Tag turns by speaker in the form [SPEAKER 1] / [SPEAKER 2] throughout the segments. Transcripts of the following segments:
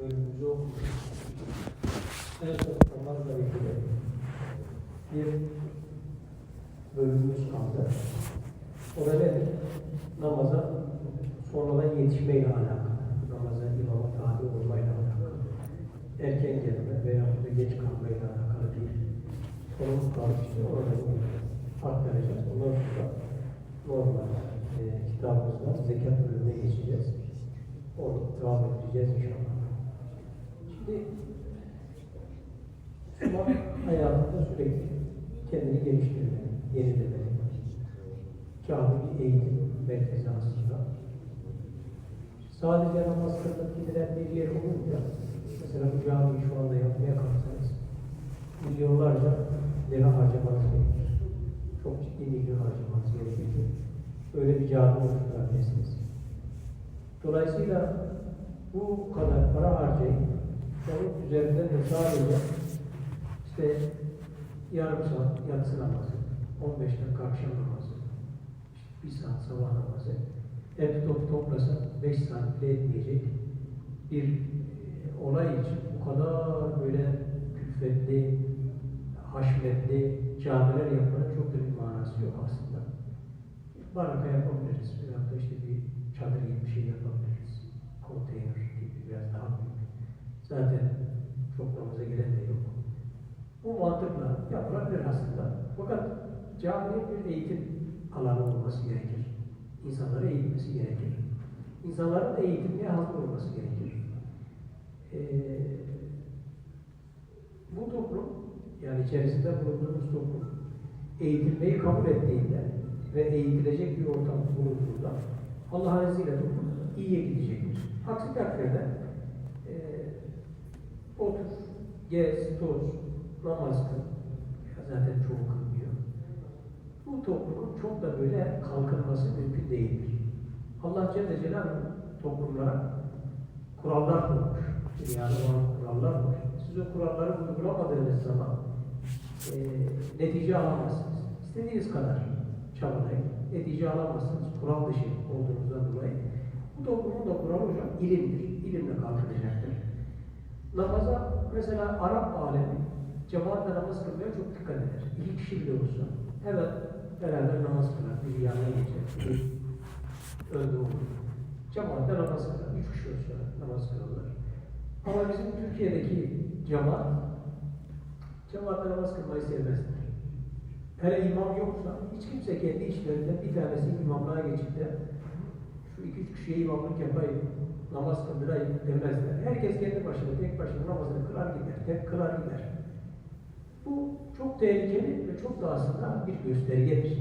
[SPEAKER 1] bölümümüzü. En son namazla ilgili bir bölümümüz kaldı. O da nedir? Namaza sonradan yetişmeyle alakalı. Namaza imama tabi olmayla alakalı. Erken gelme veya da geç kalmayla alakalı değil. Konumuz kaldı işte orada bunu aktaracağız. Ondan sonra normal e, kitabımızda zekat bölümüne geçeceğiz. Orada devam edeceğiz inşallah. Şimdi Müslüman hayatında sürekli kendini geliştirmeli, yenilemeli. Bir eğitim merkezi aslında. Sadece namaz kılmak gidilen bir yer olunca, mesela bu camiyi şu anda yapmaya kalksanız, milyonlarca lira harcamanız gerekir. Çok ciddi milyon harcamanız gerekir ki öyle bir cami oluşturabilirsiniz. Dolayısıyla bu kadar para harcayıp onun üzerinden de sadece işte yarım saat yatsı namazı, 15 dakika akşam namazı, işte bir saat sabah namazı, hep top toplasa 5 saat bile etmeyecek bir e, olay için bu kadar böyle külfetli, haşmetli camiler yapmanın çok da bir manası yok aslında. Baraka yapabiliriz. Veyahut da işte bir çadır gibi bir şey yapabiliriz. Konteyner gibi biraz daha büyük. Zaten çok namaza gelen de yok. Bu mantıkla yapılabilir aslında. Fakat caminin bir eğitim alanı olması gerekir. İnsanları eğitmesi gerekir. İnsanların da eğitimliğe hazır olması gerekir. Ee, bu toplum, yani içerisinde bulunduğumuz toplum, eğitilmeyi kabul ettiğinde ve eğitilecek bir ortam bulunduğunda Allah'ın izniyle toplum iyiye gidecektir. Aksi takdirde otur, gez, toz, namaz kıl. Zaten çoğu kılmıyor. Bu toplumun çok da böyle kalkınması mümkün değildir. Allah Celle Celaluhu toplumlara kurallar koymuş. Dünyada olan kurallar var. Siz o kuralları uygulamadığınız zaman e, netice alamazsınız. İstediğiniz kadar çabalayın. Netice alamazsınız. Kural dışı olduğunuzdan dolayı. Bu toplumun da kuralı hocam ilimdir. İlimle kalkınacaktır. Namaza mesela Arap alemi cemaatle namaz kılmaya çok dikkat eder. İki kişi bile olsa evet beraber namaz kılar. Bir yanına geçer. Önde olur. Cemaatle namaz kılar. Üç kişi olsa namaz kılarlar. Ama bizim Türkiye'deki cemaat cemaatle namaz kılmayı sevmezler. Hele imam yoksa hiç kimse kendi işlerinden bir tanesi imamlığa geçip de şu iki üç kişiye imamlık yapayım, namaz kıldırayım demezler. Herkes kendi başına, tek başına namazını kılar gider, tek kılar gider. Bu çok tehlikeli ve çok da aslında bir göstergedir.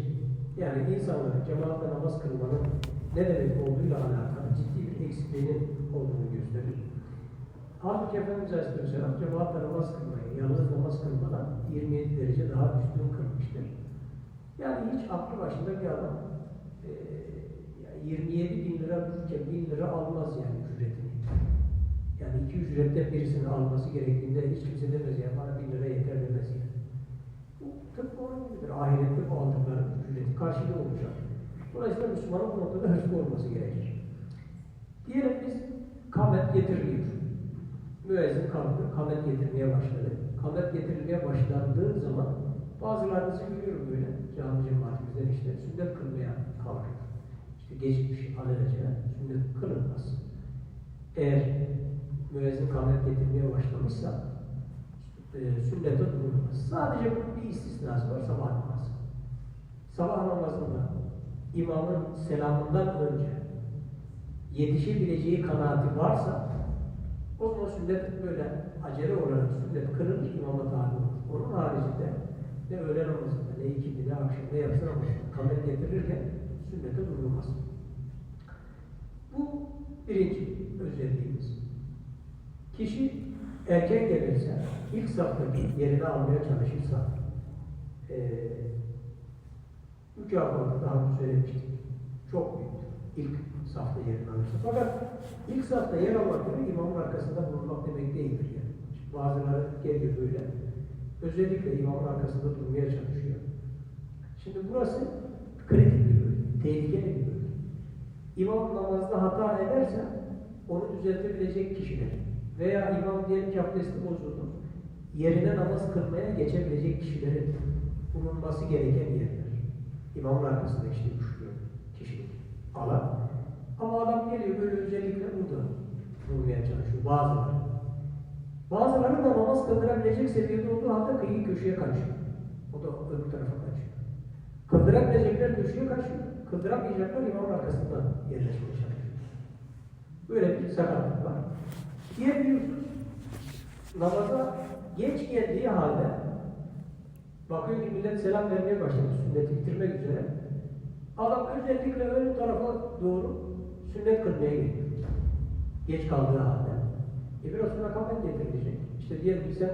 [SPEAKER 1] Yani insanların cemaatle namaz kılmanın ne demek olduğuyla alakalı ciddi bir eksikliğinin olduğunu gösterir. Halbuki Efendimiz Aleyhisselam cemaatle namaz kılmayı, yalnız namaz kılmadan 27 derece daha üstün kılmıştır. Yani hiç aklı başında bir adam e, 27 bin lira dururken 1000 lira almaz yani. Yani iki ücretten birisini alması gerektiğinde hiç kimse demez ya bana 1000 lira yeter demez yani. Bu tıpkı onun gibidir. Ahirette bu aldıkların ücreti karşılığı olacak. Dolayısıyla Müslümanın bu noktada hırslı olması gerekir. Diyelim biz kamet getiriliyor. Müezzin kalktı, kamet getirmeye başladı. Kamet getirilmeye başlandığı zaman bazılarınızı görüyorum böyle cami cemaatimizden işte sünnet kılmaya kalkıyor. İşte geçmiş alelacele sünnet kılınmaz. Eğer müezzin kamet getirmeye başlamışsa e, sünnete durulmaz. Sadece bunun bir istisnası var sabah namazı. Sabah namazında imamın selamından önce yetişebileceği kanaati varsa o zaman sünnet böyle acele olarak sünnet kırılır imama tabi olur. Onun haricinde ne öğle namazında ne ikindi ne akşam ne yatsı namazında kamet getirirken sünnete durulmaz. Bu birinci özelliğimiz. Kişi erken gelirse, ilk saftaki yerini almaya çalışırsa, eee mükafatı daha önce söylemiştik. Çok büyük. İlk safta yerini alırsa. Fakat ilk safta yer almak demek imamın arkasında bulunmak demek değildir yani. Şimdi bazıları geliyor böyle. Özellikle imamın arkasında durmaya çalışıyor. Şimdi burası kritik bir bölüm, tehlikeli bir bölüm. İmam namazda hata ederse onu düzeltebilecek kişiler Veya imam diyelim ki abdesti bozuldu. Yerine namaz kılmaya geçebilecek kişilerin bulunması gereken yerler. İmamın arkasında işte düşüyor kişilik alan. Ama adam geliyor böyle özellikle burada durmaya çalışıyor. Bazıları. Bazıları da namaz kıldırabilecek seviyede olduğu halde kıyı köşeye kaçıyor. O da öbür tarafa kaçıyor. Kıldırabilecekler köşeye kaçıyor. Kıldıramayacaklar imamın arkasında yerleşmeye çalışıyor. Böyle bir sakatlık var. Diyebiliyorsunuz. Namaza geç geldiği halde bakıyor ki millet selam vermeye başladı sünneti bitirmek üzere. Adam özellikle ön tarafa doğru sünnet kılmaya geliyor. Geç kaldığı halde. E biraz sonra kamen getirilecek. İşte diyelim ki sen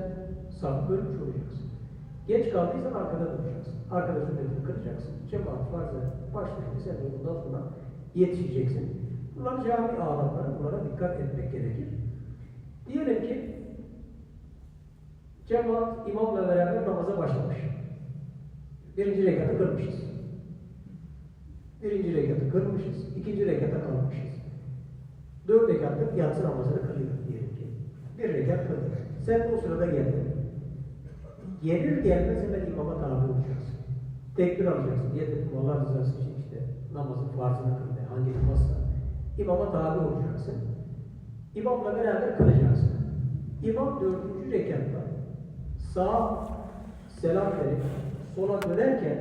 [SPEAKER 1] saf bölmüş olacaksın. Geç kaldıysan arkada duracaksın. Arkada sünnetini kıracaksın. Cemaat farzı başlayınca sen de bundan sonra yetişeceksin. Bunlar cami ağlamları, bunlara dikkat etmek gerekir. Diyelim ki cemaat imamla beraber namaza başlamış. Birinci rekatı kırmışız. Birinci rekatı kırmışız, ikinci rekata kalmışız. Dört rekatlık yatsı namazını kılıyor diyelim ki. Bir rekat kıldık. Sen o sırada geldin. Gelir gelmez hemen imama tabi olacaksın. Tekbir alacaksın. Diyelim ki Allah rızası için işte namazın farzını kılmaya hangi namazsa imama tabi olacaksın. İmamla beraber kılacaksın. İmam dördüncü rekatta sağ selam verip sola dönerken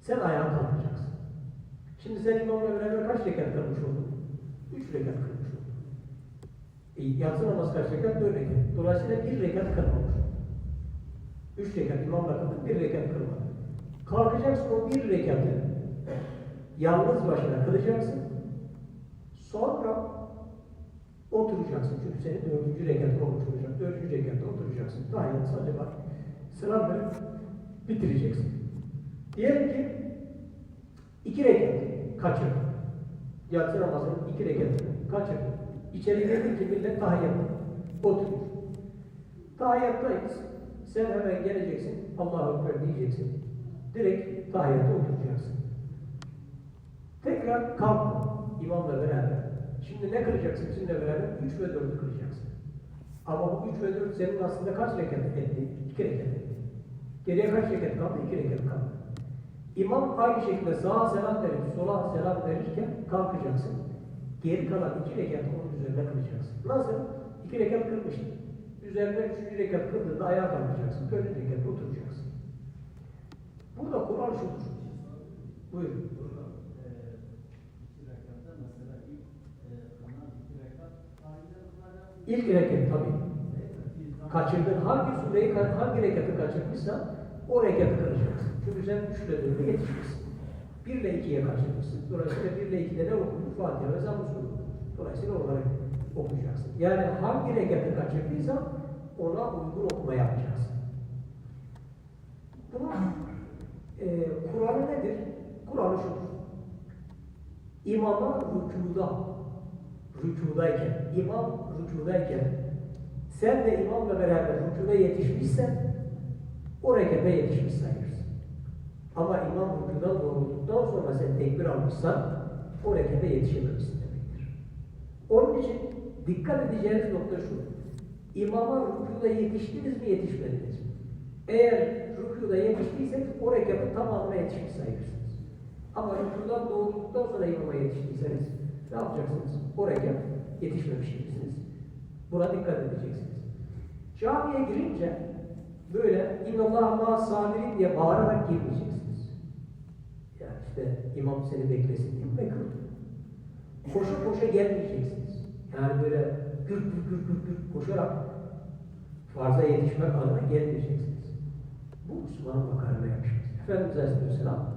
[SPEAKER 1] sen ayağa kalkacaksın. Şimdi sen imamla beraber kaç rekat kılmış oldun? Üç rekat kılmış oldun. E, yatsı namaz kaç rekat? Dört rekat. Dolayısıyla bir rekat kılmamış. Üç rekat imamla kıldın, bir rekat kılmadın. Kalkacaksın o bir rekatı yalnız başına kılacaksın. Sonra oturacaksın. Çünkü senin dördüncü rekatın olmuş olacak. Dördüncü rekatta oturacaksın. Daha sadece bak. Sıra verip bitireceksin. Diyelim ki iki rekat kaçırdın. Yatsı namazının iki rekatını kaçırdın. İçeri girdin ki millet tahiyyatta. Oturuyor. Tahiyyattayız. Sen hemen geleceksin. Allahu Ekber diyeceksin. Direkt tahiyyatta oturacaksın. Tekrar kalk imamla beraber. Şimdi ne kılacaksın sizinle beraber? Üç ve dördü kılacaksın. Ama bu üç ve dört senin aslında kaç rekat etti? İki rekat etti. Geriye kaç rekat kaldı? İki rekat kaldı. İmam aynı şekilde sağa selam verip sola selam verirken kalkacaksın. Geri kalan iki rekat onun üzerine kılacaksın. Nasıl? İki rekat kılmıştın. Üzerine üçüncü rekat kıldığında ayağa kalkacaksın. Dördüncü rekat oturacaksın. Burada Kur'an şudur. Buyurun.
[SPEAKER 2] Burada eee, iki rekatta mesela ilk eee, kılınan iki rekat sahilde kılacak.
[SPEAKER 1] İlk rekat tabii. Kaçırdığın hangi sureyi, hangi rekatı kaçırmışsan o rekatı kılacaksın. Çünkü sen üçle dörde yetişmişsin. Bir ile ikiye kaçırmışsın. Dolayısıyla bir ile ikide ne okudun? Fatiha ve Zamm-ı Suresi. Dolayısıyla onları okuyacaksın. Yani hangi rekatı kaçırdıysan ona uygun okuma yapacaksın. Bunun e, Kur'an'ı nedir? Kur'an'ı şudur. İmama rükuda, rükudayken, imam rükudayken, sen de imamla beraber rükuda yetişmişsen, o rekete yetişmiş sayılırsın. Ama imam rükudan doğrulduktan sonra sen tekbir almışsan, o rekete yetişememişsin demektir. Onun için dikkat edeceğiniz nokta şu. İmama rükuda yetiştiniz mi, yetişmediniz mi? Eğer rükuda yetiştiyseniz o rekatın tamamına yetişmiş sayılırsınız. Ama rükudan doğduktan sonra imama yetiştiyseniz ne yapacaksınız? O rekat yetişmemiş gibisiniz. Buna dikkat edeceksiniz. Camiye girince böyle İnnallâh mâ sabirin diye bağırarak girmeyeceksiniz. Yani işte imam seni beklesin diye mekruh. Koşa koşa gelmeyeceksiniz. Yani böyle gür gür gür gür gür koşarak farza yetişmek adına gelmeyeceksiniz. Bu Müslümanın makarına yakışmaz. Efendimiz Aleyhisselam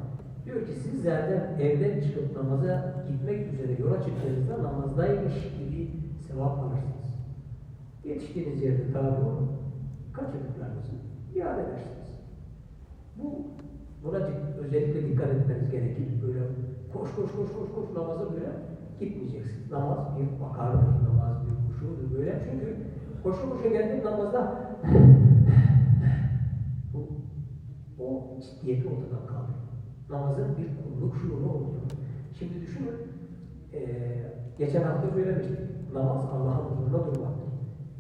[SPEAKER 1] diyor ki sizlerden evden çıkıp namaza gitmek üzere yola çıktığınızda namazdaymış gibi sevap alırsınız. Yetiştiğiniz yerde tabi olun, kaçırdıklarınızı iade edersiniz. Bu, buna özellikle dikkat etmeniz gerekir. Böyle koş koş koş koş koş namaza böyle gitmeyeceksin. Namaz bir bakardır, namaz bir kuşudur böyle. Çünkü koşu koşa geldiğin namazda bu, o ciddiyeti ortadan kaldırır. Namazın bir kulluk şuuru oluyor. Şimdi düşünün, eee geçen hafta söylemiştik. Namaz Allah huzurunda durmaktır.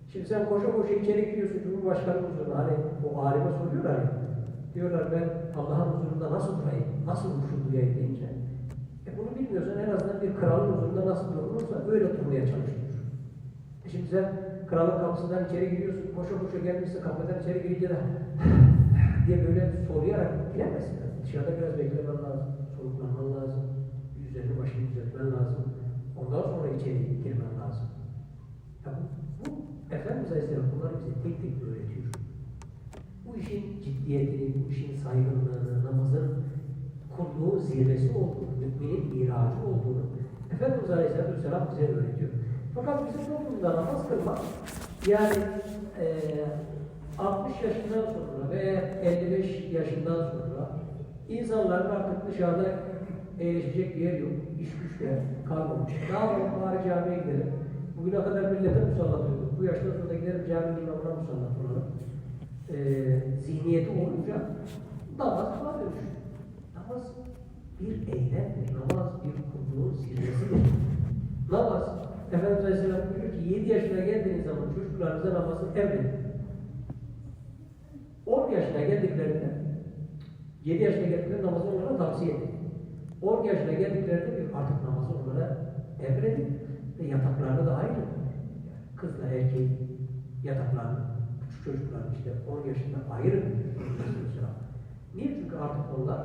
[SPEAKER 1] Şimdi sen koşa koşa içeri giriyorsun Cumhurbaşkanı huzuruna. Hani o alime soruyorlar ya. Diyorlar ben Allah'ın huzurunda nasıl durayım? Nasıl huşu duyayım deyince. E bunu bilmiyorsan en azından bir kralın huzurunda nasıl durulursa öyle durmaya çalışıyor. E şimdi sen kralın kapısından içeri giriyorsun. Koşa koşa gelmişsin kapıdan içeri girince de diye böyle soruyarak giremezsin. Dışarıda biraz beklemen lazım. Soluklanman lazım. Yüzlerini başını düzeltmen lazım. Ondan sonra içeri girmen lazım. Ya bu, bu Efendimiz Aleyhisselam bunları bize tek tek öğretiyor. Bu işin ciddiyetini, bu işin saygınlığını, namazın kulluğun zirvesi olduğunu, müminin miracı olduğunu Efendimiz Aleyhisselatü Vesselam bize öğretiyor. Fakat bizim toplumda namaz kılmak yani eee 60 yaşından sonra veya 55 yaşından sonra insanların artık dışarıda eğleşecek bir yer yok. İş güçle kalmamış. Ne yapalım bari camiye gidelim. Bugüne kadar millete musallat olduk. Bu yaştan sonra gidelim cami imamına musallat olalım. Ee, zihniyeti olunca namaz dönüşür. Namaz bir eylemdir. Namaz bir kulluğun zirvesidir. Namaz, Efendimiz Aleyhisselam diyor ki 7 yaşına geldiğiniz zaman çocuklarınıza namazı emredin. 10 yaşına geldiklerinde 7 yaşına geldiklerinde namazı onlara tavsiye edin. 10 yaşına geldiklerinde bir artık namazı onlara emredin ve yataklarını da ayırın. Yani kızla erkeğin yataklarını, küçük çocukların işte 10 yaşında ayırın. diyor. Niye? Çünkü artık onlar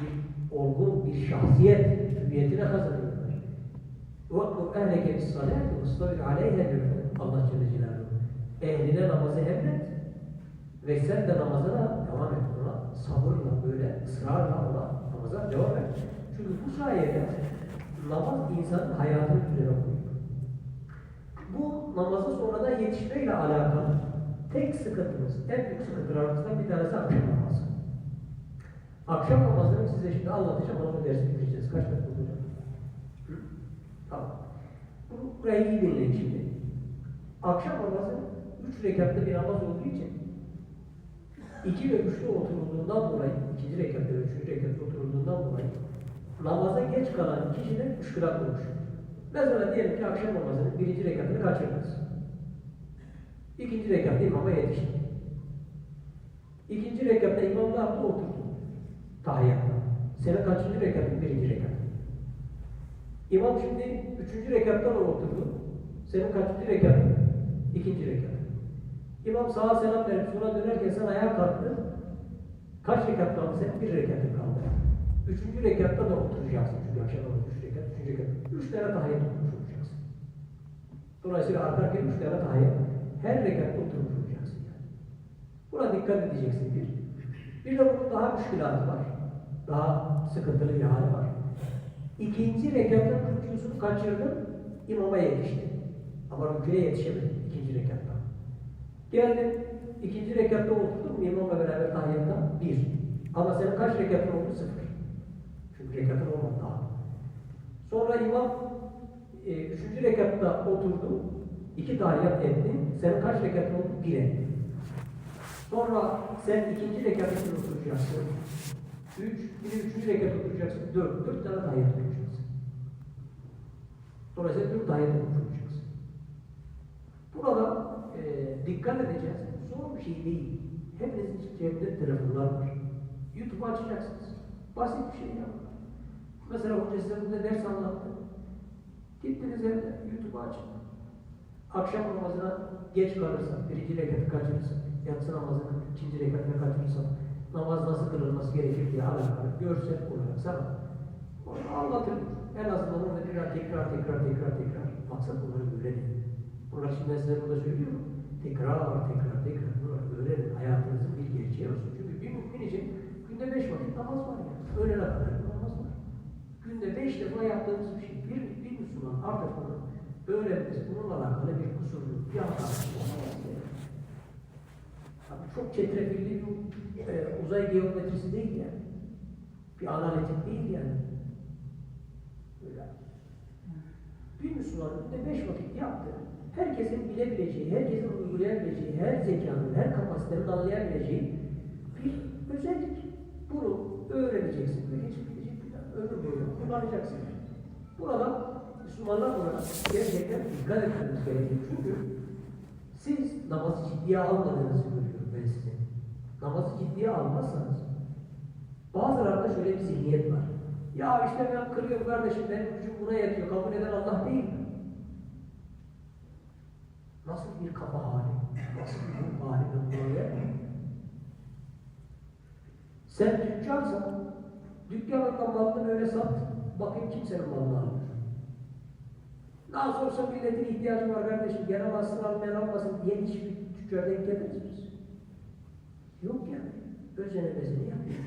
[SPEAKER 1] bir olgun bir şahsiyet hüviyetine kazanıyorlar. وَقْرُ اَهْلَكَ بِالصَّلَاةِ وَاسْتَوِرْ عَلَيْهَا diyor Allah Celle Celaluhu. Ehline namazı emret ve sen de namazına devam et ona. Sabırla böyle ısrarla ona namaza devam et. Çünkü bu sayede namaz insanın hayatını düzene koyuyor. Bu namaza sonradan yetişmeyle alakalı tek sıkıntımız, en büyük sıkıntılarımızdan bir tanesi akşam namazı. Akşam namazını size şimdi anlatacağım, onu dersi bitireceğiz. Kaç dakika olacak? Tamam. Bu- Burayı iyi dinleyin şimdi. Akşam namazı üç rekatlı bir namaz olduğu için iki ve üçte oturulduğundan dolayı, ikinci rekatta ve üçüncü rekatta oturulduğundan dolayı namaza geç kalan kişiden müşkülat oluşur. Mesela diyelim ki akşam namazının birinci rekatını kaçırdınız. İkinci rekatta imama yetişti. İkinci rekatta imam ne yaptı? Oturdu. Tahiyyatta. Senin kaçıncı rekatın? Birinci rekat. İmam şimdi üçüncü rekatta da oturdu. Senin kaçıncı rekatın? İkinci rekat. İmam sağa selam verip sola dönerken sen ayağa kalktın. Kaç rekat kaldı senin? Bir rekatın kaldı. Üçüncü rekatta da oturacaksın. Çünkü akşam namazı üç rekat, üçüncü rekat. Üç tane tahiyyat oturmuş olacaksın. Dolayısıyla artarken üç tane tahiyyat. Her rekatta oturmuş olacaksın. Yani. Buna dikkat edeceksin bir. Bir de bunun daha müşkülatı var. Daha sıkıntılı bir hali var. İkinci rekatın rükûsunu kaçırdın, imama yetişti. Ama rüküye yetişemedin ikinci rekatta. Geldin, ikinci rekatta oturdun mu imamla beraber tahiyyatta? Bir. Ama senin kaç rekatın oldu? Sıfır. Çünkü rekatın olmadı daha. Sonra imam e, üçüncü rekatta oturdu, iki tahiyyat etti. Senin kaç rekatın oldu? Bir etti. Sonra sen ikinci rekatını oturacaksın. Üç, bir de üçüncü rekat oturacaksın. Dört, dört tane tahiyyat oturacaksın. Dolayısıyla dört tahiyyat oturacaksın. Burada e, dikkat edeceğiz. Zor bir şey değil. Hepinizin cebinde telefonlar var. YouTube açacaksınız. Basit bir şey ya. Mesela hoca size burada ders anlattı. Gittiniz evde YouTube'u açın. Akşam namazına geç kalırsak, birinci rekatı kaçırırsak, yatsı namazının ikinci rekatını kaçırırsak, namaz nasıl kılınması gerekir diye alakalı görsel olarak sana onu anlatır. En azından orada tekrar tekrar tekrar tekrar tekrar. Maksat bunları öğrenin. Ben size burada söylüyorum. Tekrar tekrar tekrar bunları öğrenin. Hayatınızın bir gerçeği olsun. Çünkü bir mümin için günde beş vakit namaz var ya. Öğlene kadar namaz var. Günde beş defa yaptığımız bir şey. Bir, bir Müslüman artık bunu öğrenmesi, bununla alakalı bir kusurlu, bir hata. Tabii çok çetrefilli bir e, uzay geometrisi değil yani. Bir analitik değil yani. Böyle. Bir Müslümanın günde beş vakit yaptı. Herkesin bilebileceği, herkesin uygulayabileceği, her zekanın, her kapasitenin anlayabileceği bir özellik. Bunu öğreneceksin ve hiç bilecek bir. Ömür boyu kullanacaksın. Burada Müslümanlar olarak gerçekten dikkat etmemiz gerekiyor. Çünkü siz namazı ciddiye almadığınızı görüyorum ben size. Namazı ciddiye almazsanız bazılarında şöyle bir zihniyet var. Ya işte ben kırıyorum kardeşim benim gücüm buna yetiyor. Kabul eden Allah değil? Nasıl bir kafa hali? Nasıl bir ruh hali vermem. Sen tüccarsan dükkanında malını böyle sat. Bakayım kimsenin malını almıyor. Daha sorsa milletin ihtiyacı var kardeşim. Gene alsın almayan almasın diye hiçbir geldiniz biz. Yok yani. Özenemesini yapıyor.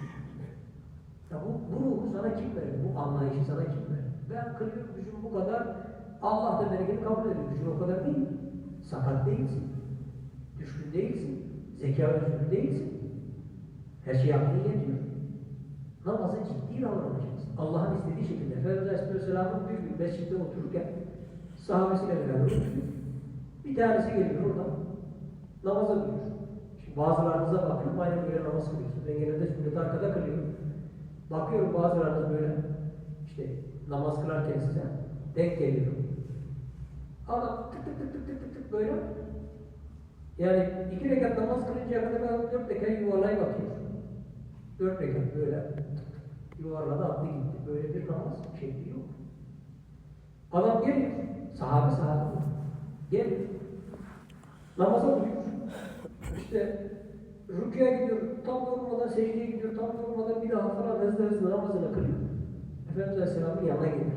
[SPEAKER 1] Ya bu, bu ruhu sana kim verir? Bu anlayışı sana kim verir? Ben kırıyorum gücüm bu kadar. Allah da bereketi kabul ediyor. Gücün o kadar değil. Sakat değilsin. Düşkün değilsin. Zeka özgürlü değilsin. Her şey aklına yetiyor. Namazı ciddi davranacaksın. Allah'ın istediği şekilde. Efendimiz Aleyhisselam'ın bir gün mescitte otururken sahabesiyle beraber oturuyor. Bir tanesi geliyor oradan. Namaza duruyor. Şimdi bazılarınıza bakıyorum aynen böyle namaz kılıyorsun. Ben genelde sünneti arkada kılıyorum. Bakıyorum bazılarınız böyle işte namaz kılarken size denk geliyor. Adam tık tık tık tık tık tık tık böyle yani iki rekat namaz kılıncaya kadar dört rekat yuvarlayıp atıyor. Dört rekat böyle yuvarladı attı gitti. Böyle bir namaz şekli yok. Adam geliyor. Sahabe sahabe. Geliyor. Namaza duruyor. İşte rüküye gidiyor. Tam durmadan secdeye gidiyor. Tam durmadan bir daha falan hızlı hızlı namazını kılıyor. Efendimiz Aleyhisselam'ın yanına gelir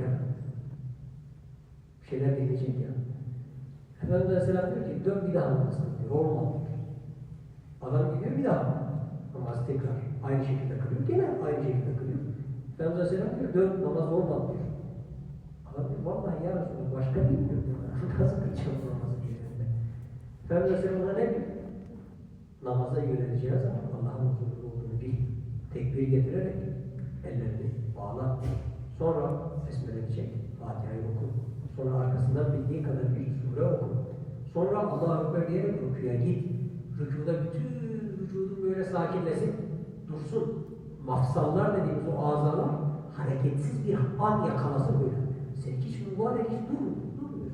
[SPEAKER 1] şeyler deneyecek ya. Efendimiz Aleyhisselam diyor ki dön bir daha namaz kıl diyor. Olmadı. Adam gidiyor bir daha namaz tekrar aynı şekilde kılıyor. Gene aynı şekilde kılıyor. Efendimiz Aleyhisselam diyor dön namaz olmadı diyor. Adam diyor vallahi ya Resulallah başka bilmiyorum diyor. Nasıl kılacağım namazı diyor. Efendimiz Aleyhisselam ona ne diyor? Namaza yöneleceği zaman Allah'ın huzurunda olduğunu bil. Tekbir getirerek ellerini bağla. Sonra besmele çek, Fatiha'yı oku. Sonra arkasından bildiğin kadar bir sure oku. Sonra Allah'a Ekber diyerek rüküye git. Rükuda bütün vücudun böyle sakinlesin, dursun. Mafsallar dediğimiz o azalar hareketsiz bir an yakalasın böyle. Sen hiç mübarek hiç durmuyor. Durmuyor.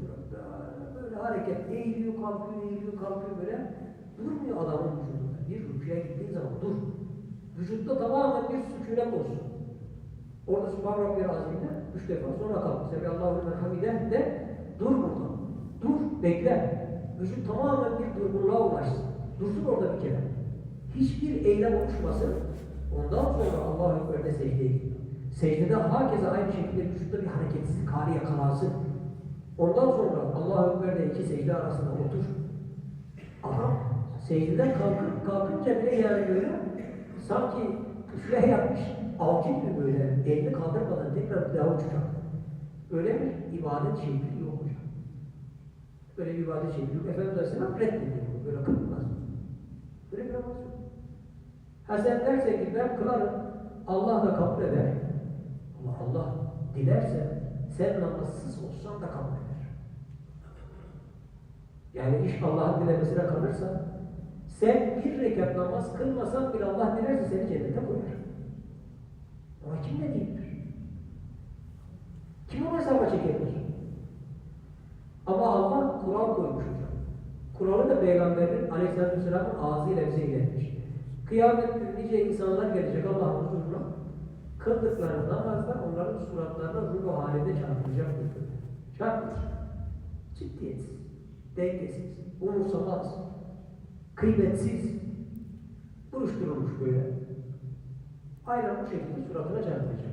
[SPEAKER 1] Böyle, hareket eğiliyor, kalkıyor, eğiliyor, kalkıyor böyle. Durmuyor adamın vücudunda. Bir rüküye gittiğin zaman dur. Vücutta tamamen bir sükunet olsun. Orada Subhan Rabbil Azim'de üç defa sonra kalk. Sebi Allahu Limen Hamide de dur burada. Dur, bekle. Vücut tamamen bir durgunluğa ulaşsın. Dursun orada bir kere. Hiçbir eylem oluşmasın. Ondan sonra Allahu Ekber'de secdeye git. Secdede herkese aynı şekilde vücutta bir hareketsizlik hali yakalansın. Ondan sonra Allahu Ekber'de iki secde arasında otur. Adam secdeden kalkıp kalkınca bile yani böyle sanki üfle yapmış avcı gibi böyle elini kaldırmadan tekrar bir daha uçacak. Öyle bir ibadet şekli yok hocam. Böyle bir ibadet şekli yok. Efendimiz Aleyhisselam reddediyor. Böyle kılmaz. Böyle bir namaz yok. Ha sen dersen ki ben kılarım, Allah da kabul eder. Ama Allah dilerse sen namazsız olsan da kabul eder. Yani iş Allah'ın dilemesine kalırsa sen bir rekat namaz kılmasan bile Allah dilerse seni cennete koyar. Ama kim ne değildir? Kim onu hesaba çekebilir? Ama Allah kural koymuş hocam. Kuralı da Peygamberin Aleyhisselatü Vesselam'ın ağzıyla bize iletmiş. Kıyamette nice insanlar gelecek Allah'ın huzuruna. Kıldıkları namazda onların suratlarına ruh halinde çarpılacak diyor. Çarpılır. Ciddiyetsiz, dengesiz, umursamaz, kıymetsiz, buruşturulmuş böyle. Aynen bu şekilde suratına çarpılacak.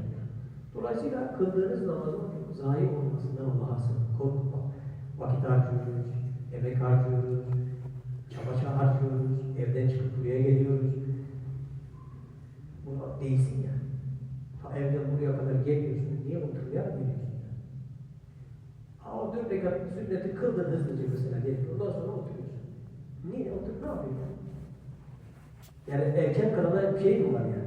[SPEAKER 1] Dolayısıyla kıldığınız namazın zayi olmasından Allah'a sığın. Korkma. Vakit harcıyoruz, emek harcıyoruz, çaba harcıyoruz, evden çıkıp buraya geliyoruz. Buna değilsin yani. Ta evden buraya kadar geliyorsun, niye oturmaya geliyorsun? Ha o dört rekat sünneti kıldın hızlıca mesela gelip ondan sonra oturuyorsun. Niye? Otur ne yapıyorsun? Yani erken kılana bir şey mi var yani?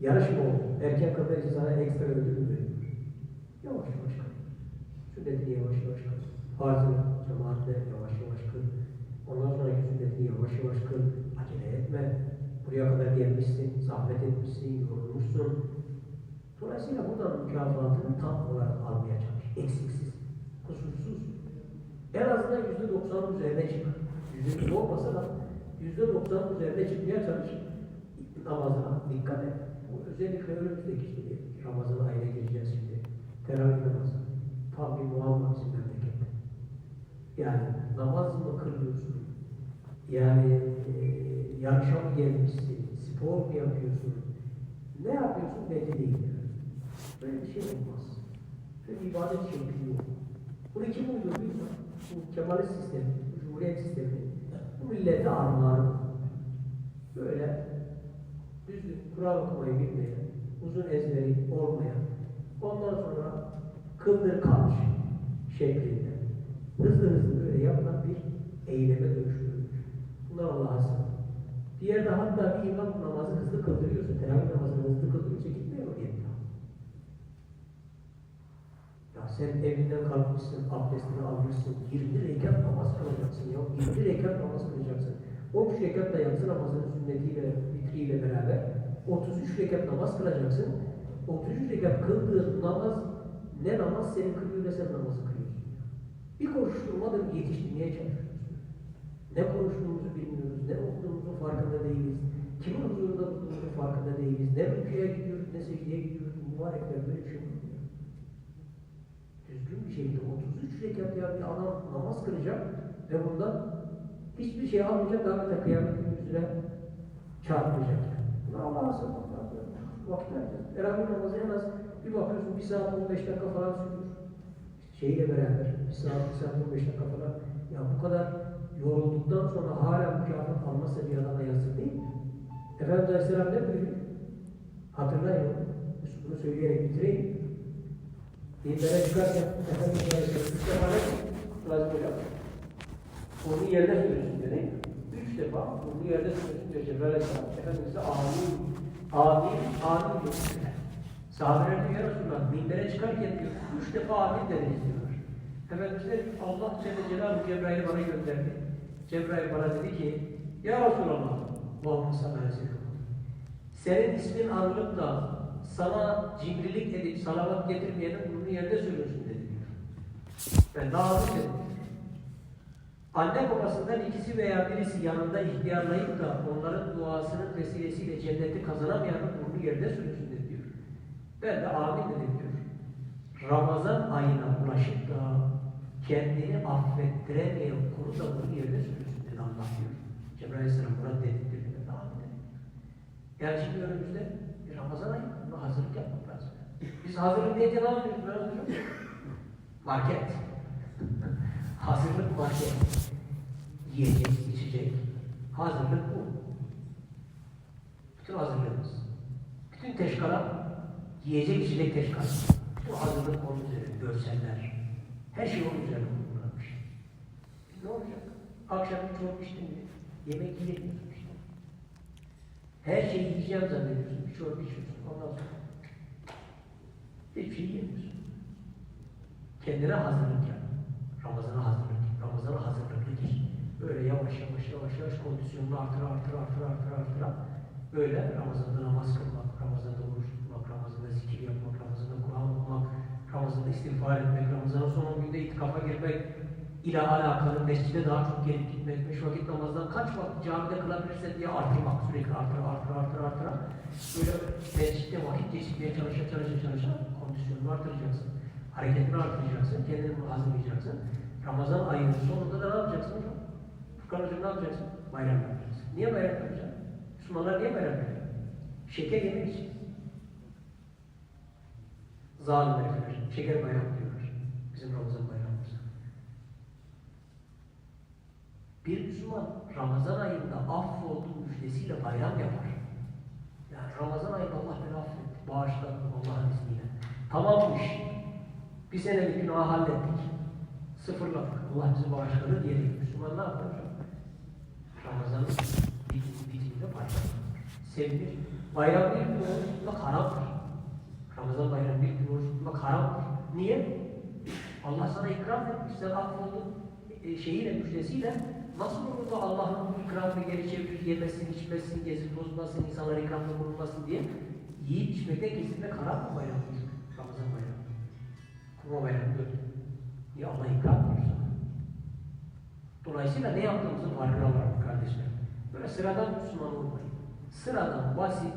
[SPEAKER 1] Yarış mı oldu? Erken kıldığı için sana ekstra ödül mü veriyor? Yavaş yavaş kıl. Sünnetini yavaş yavaş kıl. Farzını cemaatle yavaş yavaş kıl. Ondan sonraki sünnetini yavaş yavaş kıl. Acele etme. Buraya kadar gelmişsin, zahmet etmişsin, yorulmuşsun. Dolayısıyla buradan mükafatını tam olarak almaya çalış. Eksiksiz, kusursuz. En azından yüzde doksanın üzerine çık. Yüzde yüz olmasa da yüzde doksanın üzerine çıkmaya çalış. Namazına dikkat et. Özellikle önümüzdeki bir Ramazan ayına gireceğiz şimdi. Teravih namazı. Tam bir muamma bizim memlekette. Yani namaz mı kılıyorsun? Yani e, yarışa mı gelmişsin? Spor mu yapıyorsun? Ne yapıyorsun belli değil. Böyle bir şey olmaz. Böyle bir ibadet şekli yok. Bunu kim uydurduysa, bu Kemalist sistemi, bu Cumhuriyet sistemi, bu millete armağan. Böyle Kur'an okumayı bilmeyen, uzun ezberi olmayan, ondan sonra kıldır kalmış şeklinde hızlı hızlı böyle yapılan bir eyleme dönüştürülmüş. Bunlar Allah'a sığınır. Diğer de hatta bir imam namazı hızlı kıldırıyorsa, teravih namazını hızlı kıldırıyorsa gitmiyor bir daha. Ya sen evinden kalkmışsın, abdestini almışsın, 20 rekat namaz kılacaksın ya, 20 rekat namaz kılacaksın. 13 rekat da yatsı namazının sünnetiyle, vitriyle beraber 33 rekat namaz kılacaksın. 33 rekat kıldığın namaz ne namaz seni kılıyor ne sen namazı kılıyorsun. Bir koşuşturmadır yetiştirmeye çalışıyoruz. Ne konuştuğumuzu bilmiyoruz, ne okuduğumuzun farkında değiliz. Kimin huzurunda durduğumuzun farkında değiliz. Ne rüküye gidiyoruz, ne secdeye gidiyoruz. Mübarekler böyle bir şey mu? Düzgün bir şekilde 33 rekat ya bir adam namaz kılacak ve bundan hiçbir şey almayacak, daha da kıyamet yüzüne çarpmayacak. Bunu Allah'a sığınmak lazım. Vakit vereceğiz. Teravih namazı en az bir bakıyorsun bir saat 15 dakika falan sürüyor. Şeyle beraber bir saat, bir saat 15 dakika falan. Ya bu kadar yorulduktan sonra hala mükafat almazsa bir adama yazık değil mi? Efendimiz Aleyhisselam ne buyuruyor? Hatırlayın. Bunu söyleyerek bitireyim. Dinlere çıkarken Efendimiz Aleyhisselam üç defa ne? Lazım hocam. Onu yerde söylüyorsun? Üç defa onu yerde diyor Cebrail Aleyhisselam. Efendimiz'e amin, amin, amin diyor. Sahabeler diyor ya Resulullah, minbere çıkarken diyor, üç defa amin dediniz diyorlar. Efendimiz de Allah Celle Celaluhu Cebrail'i bana gönderdi. Cebrail bana dedi ki, Ya Resulallah, Muhammed sallallahu aleyhi senin ismin anılıp da sana cimrilik edip salavat getirmeyenin bunu yerde söylüyorsun dedi diyor. Ben daha az dedim. Anne babasından ikisi veya birisi yanında ihtiyarlayıp da onların duasının vesilesiyle cenneti kazanamayanın burnu yerde sürünsün dedi diyor. Ben de amin dedim diyor. Ramazan ayına ulaşıp da kendini affettiremeyen kulu da bunu yerde sürünsün dedi diyor. Cebrail Aleyhisselam buna dedirtti. Ben de amin dedim. Yani şimdi önümüzde Ramazan ayı, buna hazırlık yapmak lazım. Biz hazırlık? Ben hazırlık Market. Hazırlık market. Yiyecek, içecek. Hazırlık bu. Bütün hazırlığımız. Bütün teşkala, yiyecek, içecek teşkala. Bütün hazırlık onun üzerine, görseller. Her şey onun üzerine kurgulanmış. Ne olacak? Akşam çorba içtin mi? Yemek yiyemiyorsun işte. Her şeyi yiyeceğim zannediyorsun. Bir çorba içiyorsun. Ondan sonra hiçbir şey yiyemiyorsun. Kendine hazırlık yap. Ramazana hazırlık. Ramazana hazırlıklı gir. Böyle yavaş yavaş yavaş yavaş kondisyonunu artır artır artır artır artır. Böyle Ramazan'da namaz kılmak, Ramazan'da oruç tutmak, Ramazan'da zikir yapmak, Ramazan'da Kur'an okumak, Ramazan'da istiğfar etmek, Ramazan'ın son günde itikafa girmek, ile alakalı mescide daha çok gelip gitmek, beş vakit namazdan kaç vakit camide kılabilirse diye artırmak, sürekli artır, artır, artır, artır. Böyle mescitte vakit geçirmeye çalışa çalışa çalışa kondisyonunu artıracaksın. Hareketini artıracaksın, kendini hazırlayacaksın. Ramazan ayının sonunda da ne yapacaksın hocam? Furkan ne yapacaksın? Bayram yapacaksın. Niye bayram yapacaksın? Müslümanlar niye bayram yapıyor? Şeker yemek için. Zalim herifler, şeker bayramı diyorlar. Bizim Ramazan bayramımız. Bir Müslüman Ramazan ayında affolduğu müjdesiyle bayram yapar. Yani Ramazan ayında Allah beni affetti, bağışladı Allah'ın izniyle. Tamammış. Bir senelik günahı hallettik. Sıfırladık. Allah bizi bağışladı diyelim. Müslüman ne yapar? Ramazan'ın bittiğinde bayram yapar. Sevinir. Bayram bir gün oruç tutmak haramdır. Ramazan bayramı bir gün oruç tutmak haramdır. Niye? Allah sana ikram etmiş. Sen affoldun e, şeyiyle, müjdesiyle nasıl olur da Allah'ın bu ikramını geri çevirir, yemesin, içmesin, gezip bozmasın, insanlar ikramda bulunmasın diye yiyip içmekten kesinlikle haram mı bayramdır? Ama ben gördüm. Ya Allah ikram ediyorsa. Dolayısıyla ne yaptığımızın farkına varmak kardeşler. Böyle sıradan Müslüman olmayın. Sıradan, basit,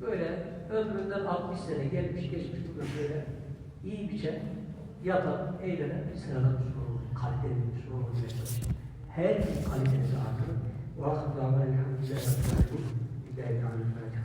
[SPEAKER 1] böyle ömründen 60 sene gelmiş geçmiş burada böyle iyi biçen, yatan, eğlenen bir sıradan Müslüman olmayın. Kaliteli bir Müslüman olmaya çalışın. Her gün kalitenizi artırın. Vakıf dağına elhamdülillah. Billahi teala.